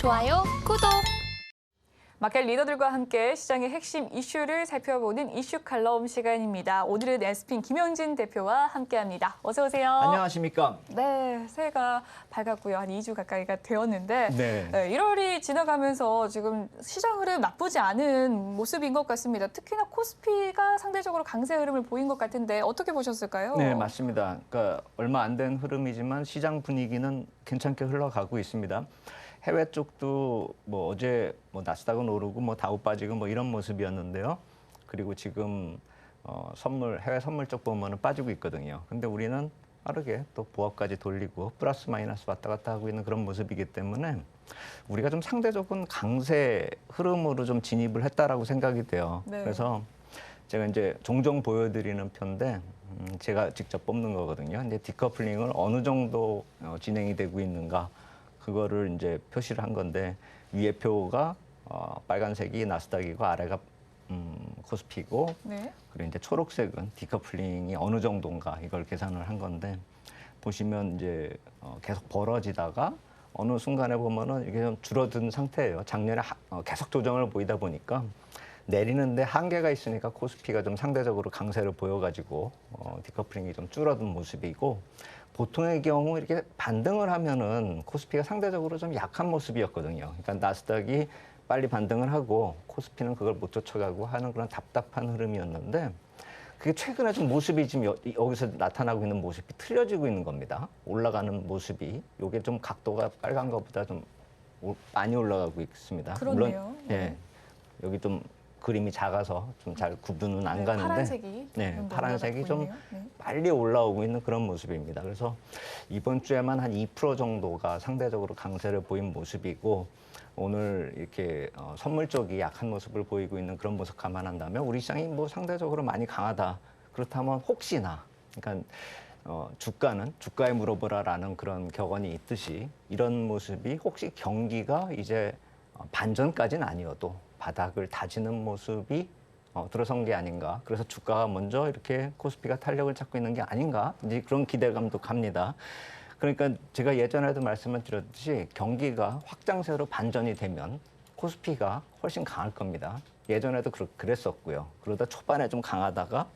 좋아요, 구독. 마켓 리더들과 함께 시장의 핵심 이슈를 살펴보는 이슈 칼럼 시간입니다. 오늘은 에스핀 김영진 대표와 함께합니다. 어서 오세요. 안녕하십니까? 네, 새해가 밝았고요. 한 2주 가까이가 되었는데 네. 네, 1월이 지나가면서 지금 시장 흐름 나쁘지 않은 모습인 것 같습니다. 특히나 코스피가 상대적으로 강세 흐름을 보인 것 같은데 어떻게 보셨을까요? 네, 맞습니다. 그러니까 얼마 안 된 흐름이지만 시장 분위기는 괜찮게 흘러가고 있습니다. 해외 쪽도 뭐 어제 뭐 나스닥은 오르고 뭐 다우 빠지고 뭐 이런 모습이었는데요. 그리고 지금 어, 선물 해외 선물 쪽 보면은 빠지고 있거든요. 근데 우리는 빠르게 또 보합까지 돌리고 플러스 마이너스 왔다 갔다 하고 있는 그런 모습이기 때문에 우리가 좀 상대적인 강세 흐름으로 좀 진입을 했다라고 생각이 돼요. 네. 그래서 제가 이제 종종 보여드리는 편인데 음, 제가 직접 뽑는 거거든요. 이제 디커플링을 어느 정도 어, 진행이 되고 있는가 그거를 이제 표시를 한 건데 위에 표가 어, 빨간색이 나스닥이고 아래가 음, 코스피고 네. 그리고 이제 초록색은 디커플링이 어느 정도인가 이걸 계산을 한 건데 보시면 이제 어, 계속 벌어지다가 어느 순간에 보면은 이게 좀 줄어든 상태예요. 작년에 하- 어, 계속 조정을 보이다 보니까 내리는데 한계가 있으니까 코스피가 좀 상대적으로 강세를 보여가지고 어, 디커플링이 좀 줄어든 모습이고 보통의 경우 이렇게 반등을 하면은 코스피가 상대적으로 좀 약한 모습이었거든요. 그러니까 나스닥이 빨리 반등을 하고 코스피는 그걸 못 쫓아가고 하는 그런 답답한 흐름이었는데 그게 최근에 좀 모습이 지금 여, 여기서 나타나고 있는 모습이 틀려지고 있는 겁니다. 올라가는 모습이 요게 좀 각도가 빨간 것보다 좀 오- 많이 올라가고 있습니다. 그렇네요. 물론 예, 여기 좀 그림이 작아서 좀 잘 구분은 안 네, 가는데 파란색이 네, 좀더 파란색이 좀 있네요. 네. 빨리 올라오고 있는 그런 모습입니다. 그래서 이번 주에만 한 2% 정도가 상대적으로 강세를 보인 모습이고 오늘 이렇게 어, 선물 쪽이 약한 모습을 보이고 있는 그런 모습 감안한다면 우리 시장이 뭐 상대적으로 많이 강하다. 그렇다면 혹시나 그러니까 어, 주가는 주가에 물어보라라는 그런 격언이 있듯이 이런 모습이 혹시 경기가 이제 어, 반전까지는 아니어도 바닥을 다지는 모습이 어, 들어선 게 아닌가. 그래서 주가가 먼저 이렇게 코스피가 탄력을 찾고 있는 게 아닌가. 이제 그런 기대감도 갑니다. 그러니까 제가 예전에도 말씀을 드렸듯이 경기가 확장세로 반전이 되면 코스피가 훨씬 강할 겁니다. 예전에도 그랬었고요. 그러다 초반에 좀 강하다가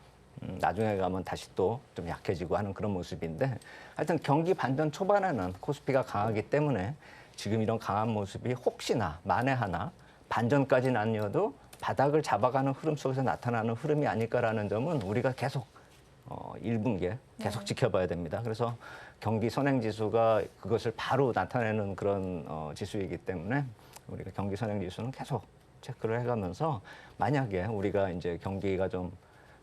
음, 나중에 가면 다시 또 좀 약해지고 하는 그런 모습인데 하여튼 경기 반전 초반에는 코스피가 강하기 때문에 지금 이런 강한 모습이 혹시나 만에 하나 반전까지는 아니어도 바닥을 잡아가는 흐름 속에서 나타나는 흐름이 아닐까라는 점은 우리가 계속 어, 1분기에 계속 지켜봐야 됩니다. 그래서 경기 선행 지수가 그것을 바로 나타내는 그런 어, 지수이기 때문에 우리가 경기 선행 지수는 계속 체크를 해가면서 만약에 우리가 이제 경기가 좀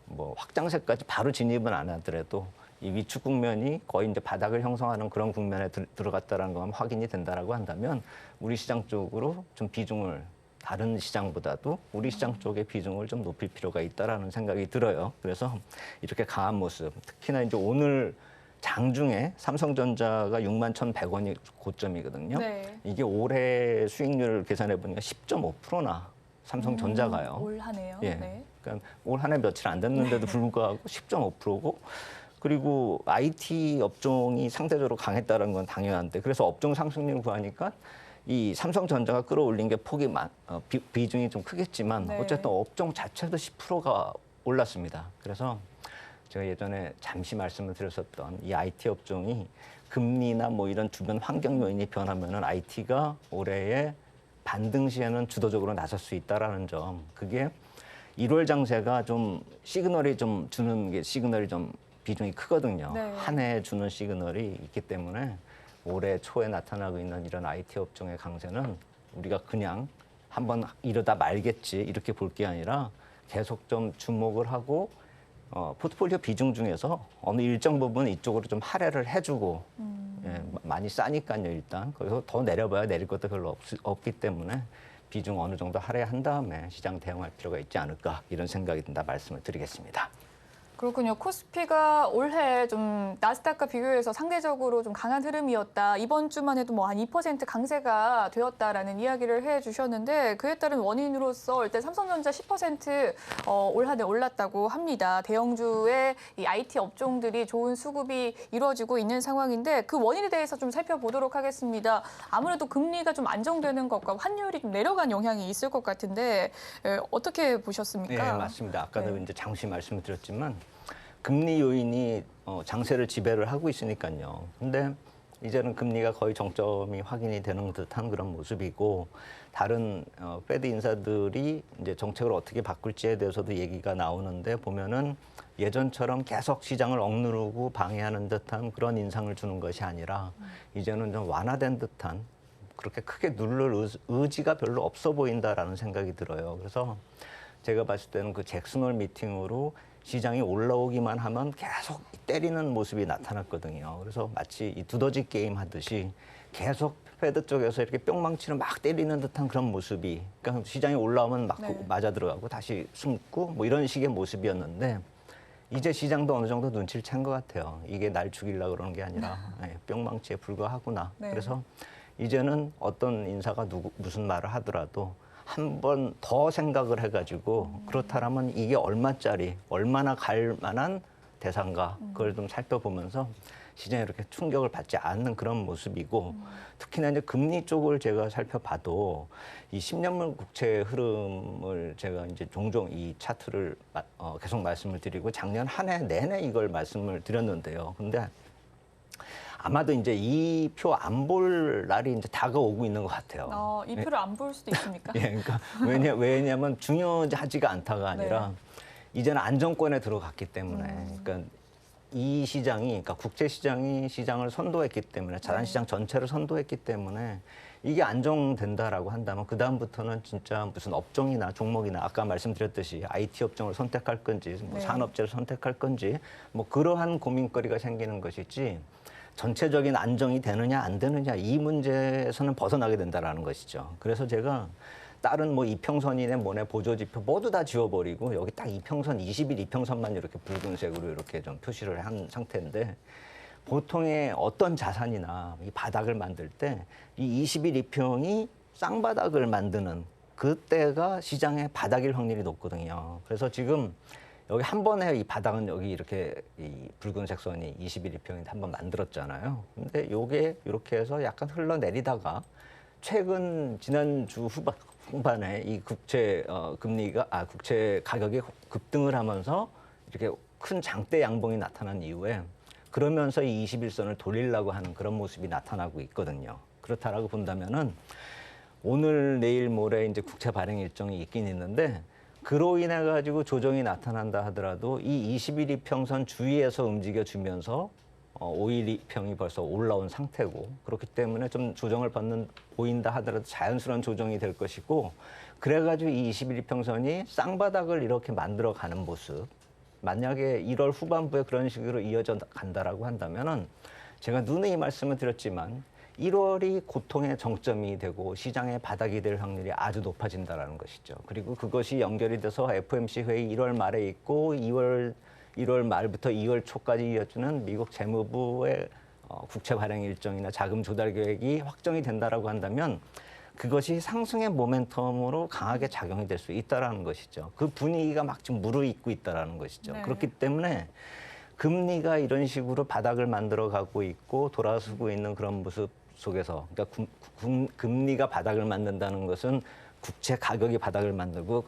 뭐 확장세까지 바로 진입은 안 하더라도 이 위축 국면이 거의 이제 바닥을 형성하는 그런 국면에 들, 들어갔다라는 건 확인이 된다라고 한다면 우리 시장 쪽으로 좀 비중을 다른 시장보다도 우리 시장 쪽의 비중을 좀 높일 필요가 있다라는 생각이 들어요. 그래서 이렇게 강한 모습, 특히나 이제 오늘 장중에 삼성전자가 6만 1,100원이 고점이거든요. 네. 이게 올해 수익률을 계산해 보니까 10.5%나 삼성전자가요. 올 한해요. 예. 네. 그러니까 올 한 해 며칠 안 됐는데도 불구하고 10.5%고 그리고 IT 업종이 상대적으로 강했다는 건 당연한데 그래서 업종 상승률을 구하니까 이 삼성전자가 끌어올린 게 폭이 많, 어, 비, 비중이 좀 크겠지만 네. 어쨌든 업종 자체도 10%가 올랐습니다. 그래서 제가 예전에 잠시 말씀을 드렸었던 이 IT 업종이 금리나 뭐 이런 주변 환경 요인이 변하면은 IT가 올해의 반등 시에는 주도적으로 나설 수 있다라는 점. 그게 1월 장세가 좀 시그널이 좀 주는 게 시그널이 좀 비중이 크거든요. 네. 한해 주는 시그널이 있기 때문에 올해 초에 나타나고 있는 이런 IT 업종의 강세는 우리가 그냥 한번 이러다 말겠지 이렇게 볼 게 아니라 계속 좀 주목을 하고 어, 포트폴리오 비중 중에서 어느 일정 부분 이쪽으로 좀 할애를 해주고 음. 예, 마- 많이 싸니까요 일단 거기서 더 내려봐야 내릴 것도 별로 없, 없기 때문에 비중 어느 정도 할애한 다음에 시장 대응할 필요가 있지 않을까 이런 생각이 든다 말씀을 드리겠습니다. 그렇군요. 코스피가 올해 좀 나스닥과 비교해서 상대적으로 좀 강한 흐름이었다. 이번 주만 해도 뭐 한 2% 강세가 되었다라는 이야기를 해 주셨는데 그에 따른 원인으로서 일단 삼성전자 10% 어, 올 한해 올랐다고 합니다. 대형주의 이 IT 업종들이 좋은 수급이 이루어지고 있는 상황인데 그 원인에 대해서 좀 살펴보도록 하겠습니다. 아무래도 금리가 좀 안정되는 것과 환율이 좀 내려간 영향이 있을 것 같은데 에, 어떻게 보셨습니까? 네, 맞습니다. 아까도 네. 이제 잠시 말씀을 드렸지만 금리 요인이 어, 장세를 지배를 하고 있으니까요. 근데 이제는 금리가 거의 정점이 확인이 되는 듯한 그런 모습이고 다른 어, 페드 인사들이 이제 정책을 어떻게 바꿀지에 대해서도 얘기가 나오는데 보면은 예전처럼 계속 시장을 억누르고 방해하는 듯한 그런 인상을 주는 것이 아니라 이제는 좀 완화된 듯한 그렇게 크게 누를 의- 의지가 별로 없어 보인다라는 생각이 들어요. 그래서 제가 봤을 때는 그 잭슨홀 미팅으로 시장이 올라오기만 하면 계속 때리는 모습이 나타났거든요. 그래서 마치 이 두더지 게임 하듯이 계속 페드 쪽에서 이렇게 뿅망치를 막 때리는 듯한 그런 모습이 그러니까 시장이 올라오면 막 네. 맞아 들어가고 다시 숨고 뭐 이런 식의 모습이었는데 이제 시장도 어느 정도 눈치를 챈 것 같아요. 이게 날 죽이려고 그러는 게 아니라 예, 뿅망치에 불과하구나. 네. 그래서 이제는 어떤 인사가 누구 무슨 말을 하더라도 한 번 더 생각을 해가지고 그렇다라면 이게 얼마짜리, 얼마나 갈 만한 대상가 그걸 좀 살펴보면서 시장에 이렇게 충격을 받지 않는 그런 모습이고 특히나 이제 금리 쪽을 제가 살펴봐도 이 10년물 국채 흐름을 제가 이제 종종 이 차트를 마- 어, 계속 말씀을 드리고 작년 한 해 내내 이걸 말씀을 드렸는데요. 근데 아마도 이제 이 표 안 볼 날이 이제 다가오고 있는 것 같아요. 어, 이 표를 안 볼 수도 있습니까? 예, 그러니까 왜냐 왜냐면 중요하지가 않다가 아니라 네. 이제는 안정권에 들어갔기 때문에 음. 그러니까 이 시장이 그러니까 국제 시장이 시장을 선도했기 때문에 자산 네. 시장 전체를 선도했기 때문에 이게 안정된다라고 한다면 그 다음부터는 진짜 무슨 업종이나 종목이나 아까 말씀드렸듯이 IT 업종을 선택할 건지 뭐 네. 산업재를 선택할 건지 뭐 그러한 고민거리가 생기는 것이지 전체적인 안정이 되느냐 안 되느냐 이 문제에서는 벗어나게 된다라는 것이죠. 그래서 제가 다른 뭐 이평선이네 뭐네 보조지표 모두 다 지워버리고 여기 딱 이평선 20일 이평선만 이렇게 붉은색으로 이렇게 좀 표시를 한 상태인데 보통의 어떤 자산이나 이 바닥을 만들 때 이21 이평이 쌍바닥을 만드는 그때가 시장의 바닥일 확률이 높거든요. 그래서 지금 여기 한 번에 이 바닥은 여기 이렇게 이 붉은색 선이 21 이평인데 한 번 만들었잖아요. 근데 요게 이렇게 해서 약간 흘러내리다가 최근 지난주 후반 후반에 이 국채 어, 금리가 아 국채 가격이 급등을 하면서 이렇게 큰 장대 양봉이 나타난 이후에 그러면서 이 21선을 돌리려고 하는 그런 모습이 나타나고 있거든요. 그렇다라고 본다면은 오늘 내일 모레 이제 국채 발행 일정이 있긴 있는데 그로 인해 가지고 조정이 나타난다 하더라도 이 21이 평선 주위에서 움직여 주면서 어, 5일 평이 벌써 올라온 상태고 그렇기 때문에 좀 조정을 받는 보인다 하더라도 자연스러운 조정이 될 것이고 그래가지고 이 21일 평선이 쌍바닥을 이렇게 만들어 가는 모습 만약에 1월 후반부에 그런 식으로 이어져 간다라고 한다면은 제가 누누이 말씀을 드렸지만 1월이 고통의 정점이 되고 시장의 바닥이 될 확률이 아주 높아진다라는 것이죠. 그리고 그것이 연결이 돼서 FOMC 회의 1월 말에 있고 2월 1월 말부터 2월 초까지 이어지는 미국 재무부의 어, 국채 발행 일정이나 자금 조달 계획이 확정이 된다라고 한다면 그것이 상승의 모멘텀으로 강하게 작용이 될 수 있다라는 것이죠. 그 분위기가 막 지금 무르익고 있다라는 것이죠. 네. 그렇기 때문에 금리가 이런 식으로 바닥을 만들어 가고 있고 돌아서고 있는 그런 모습 속에서 그러니까 금, 금- 금 리가 바닥을 만든다는 것은 국채 가격이 바닥을 만들고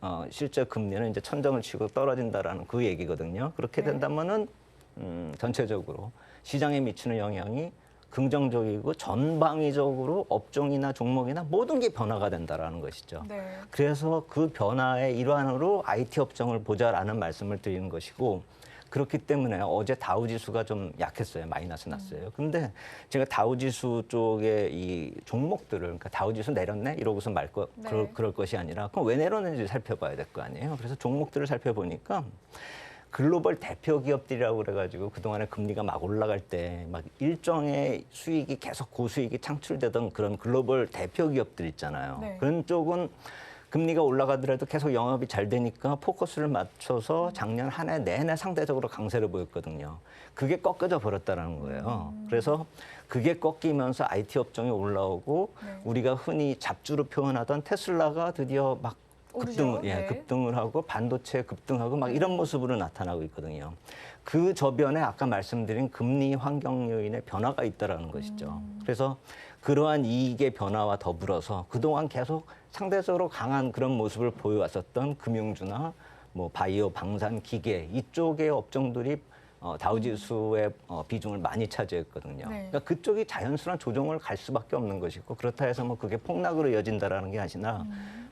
어, 실제 금리는 이제 천정을 치고 떨어진다라는 그 얘기거든요. 그렇게 네. 된다면은 음, 전체적으로 시장에 미치는 영향이 긍정적이고 전방위적으로 업종이나 종목이나 모든 게 변화가 된다라는 것이죠. 네. 그래서 그 변화의 일환으로 IT 업종을 보자라는 말씀을 드리는 것이고 그렇기 때문에 어제 다우 지수가 좀 약했어요. 마이너스 났어요. 근데 제가 다우 지수 쪽에 이 종목들을 그러니까 다우 지수 내렸네 이러고서 말 거, 네. 그럴, 그럴 것이 아니라 그럼 왜 내렸는지 살펴봐야 될 거 아니에요. 그래서 종목들을 살펴보니까 글로벌 대표 기업들이라고 그래가지고 그동안에 금리가 막 올라갈 때 막 일정의 수익이 계속 고수익이 창출되던 그런 글로벌 대표 기업들 있잖아요. 네. 그런 쪽은 금리가 올라가더라도 계속 영업이 잘 되니까 포커스를 맞춰서 작년 한 해 내내 상대적으로 강세를 보였거든요. 그게 꺾여져 버렸다는 거예요. 그래서 그게 꺾이면서 IT 업종이 올라오고 네. 우리가 흔히 잡주로 표현하던 테슬라가 드디어 막 급등을 오르죠. 예, 네. 급등을 하고 반도체 급등하고 막 이런 모습으로 나타나고 있거든요. 그 저변에 아까 말씀드린 금리 환경 요인의 변화가 있다라는 것이죠. 그래서 그러한 이익의 변화와 더불어서 그동안 계속 상대적으로 강한 그런 모습을 보여왔었던 금융주나 뭐 바이오, 방산, 기계 이쪽의 업종들이 어, 다우지수의 어, 비중을 많이 차지했거든요. 네. 그러니까 그쪽이 자연스러운 조정을 갈 수밖에 없는 것이고 그렇다 해서 뭐 그게 폭락으로 이어진다라는 게 아니라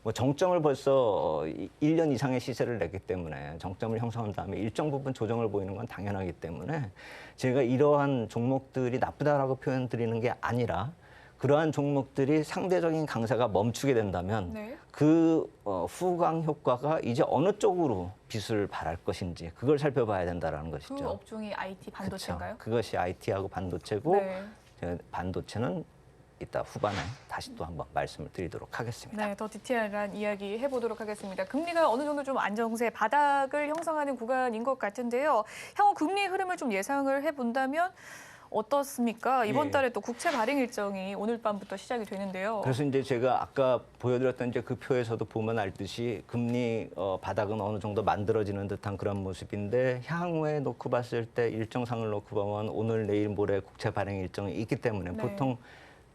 뭐 정점을 벌써 어, 이- 1년 이상의 시세를 냈기 때문에 정점을 형성한 다음에 일정 부분 조정을 보이는 건 당연하기 때문에 제가 이러한 종목들이 나쁘다라고 표현 드리는 게 아니라 그러한 종목들이 상대적인 강세가 멈추게 된다면 네. 그 어, 후광 효과가 이제 어느 쪽으로 빛을 발할 것인지 그걸 살펴봐야 된다라는 것이죠. 그 업종이 IT 반도체인가요? 그쵸. 그것이 IT하고 반도체고 네. 반도체는 이따 후반에 다시 또 한번 말씀을 드리도록 하겠습니다. 네, 더 디테일한 이야기 해보도록 하겠습니다. 금리가 어느 정도 좀 안정세 바닥을 형성하는 구간인 것 같은데요. 향후 금리 흐름을 좀 예상을 해본다면 어떻습니까? 이번 예. 달에 또 국채 발행 일정이 오늘 밤부터 시작이 되는데요. 그래서 이제 제가 아까 보여드렸던 이제 그 표에서도 보면 알듯이 금리 어, 바닥은 어느 정도 만들어지는 듯한 그런 모습인데 향후에 놓고 봤을 때 일정상을 놓고 보면 오늘 내일 모레 국채 발행 일정이 있기 때문에 네. 보통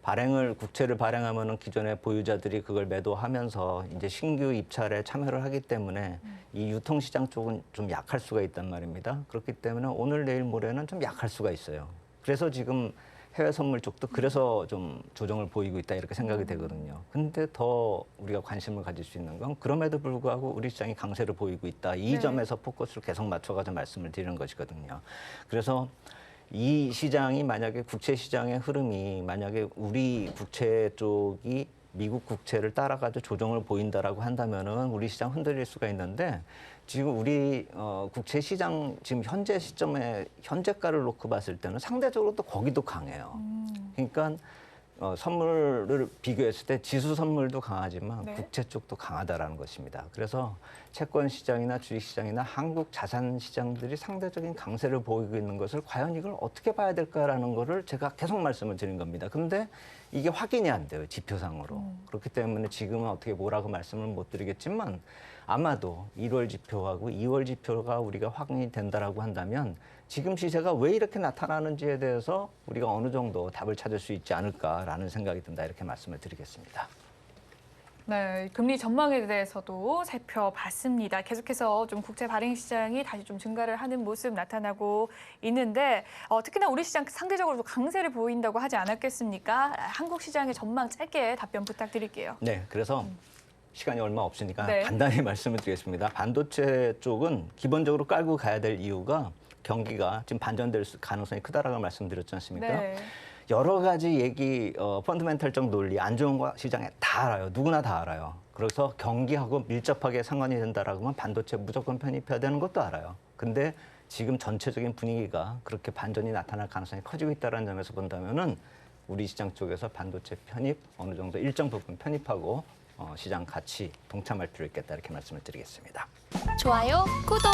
발행을 국채를 발행하면은 기존의 보유자들이 그걸 매도하면서 이제 신규 입찰에 참여를 하기 때문에 이 유통 시장 쪽은 좀 약할 수가 있단 말입니다. 그렇기 때문에 오늘 내일 모레는 좀 약할 수가 있어요. 그래서 지금 해외 선물 쪽도 그래서 좀 조정을 보이고 있다 이렇게 생각이 되거든요. 근데 더 우리가 관심을 가질 수 있는 건 그럼에도 불구하고 우리 시장이 강세를 보이고 있다. 이 네. 점에서 포커스를 계속 맞춰가지고 말씀을 드리는 것이거든요. 그래서 이 시장이 만약에 국채 시장의 흐름이 만약에 우리 국채 쪽이 미국 국채를 따라가지고 조정을 보인다라고 한다면은 우리 시장 흔들릴 수가 있는데 지금 우리 어, 국채 시장 지금 현재 시점에 현재가를 놓고 봤을 때는 상대적으로 또 거기도 강해요. 음, 그러니까 어, 선물을 비교했을 때 지수 선물도 강하지만 네. 국채 쪽도 강하다라는 것입니다. 그래서 채권 시장이나 주식 시장이나 한국 자산 시장들이 상대적인 강세를 보이고 있는 것을 과연 이걸 어떻게 봐야 될까라는 거를 제가 계속 말씀을 드린 겁니다. 근데 이게 확인이 안 돼요, 지표상으로. 음. 그렇기 때문에 지금은 어떻게 뭐라고 말씀을 못 드리겠지만 아마도 1월 지표하고 2월 지표가 우리가 확인이 된다라고 한다면 지금 시세가 왜 이렇게 나타나는지에 대해서 우리가 어느 정도 답을 찾을 수 있지 않을까라는 생각이 든다 이렇게 말씀을 드리겠습니다. 네, 금리 전망에 대해서도 살펴봤습니다. 계속해서 좀 국채 발행 시장이 다시 좀 증가를 하는 모습 나타나고 있는데 어, 특히나 우리 시장 상대적으로 강세를 보인다고 하지 않았겠습니까? 한국 시장의 전망 짧게 답변 부탁드릴게요. 네, 그래서 시간이 얼마 없으니까 네. 간단히 말씀을 드리겠습니다. 반도체 쪽은 기본적으로 깔고 가야 될 이유가 경기가 지금 반전될 수- 가능성이 크다라고 말씀드렸지 않습니까? 네. 여러 가지 얘기, 어, 펀드멘탈적 논리, 안 좋은 거 시장에 다 알아요. 누구나 다 알아요. 그래서 경기하고 밀접하게 상관이 된다라고 하면 반도체 무조건 편입해야 되는 것도 알아요. 근데 지금 전체적인 분위기가 그렇게 반전이 나타날 가능성이 커지고 있다는 점에서 본다면은 우리 시장 쪽에서 반도체 편입 어느 정도 일정 부분 편입하고 어, 시장 같이 동참할 필요 있겠다 이렇게 말씀을 드리겠습니다. 좋아요, 구독.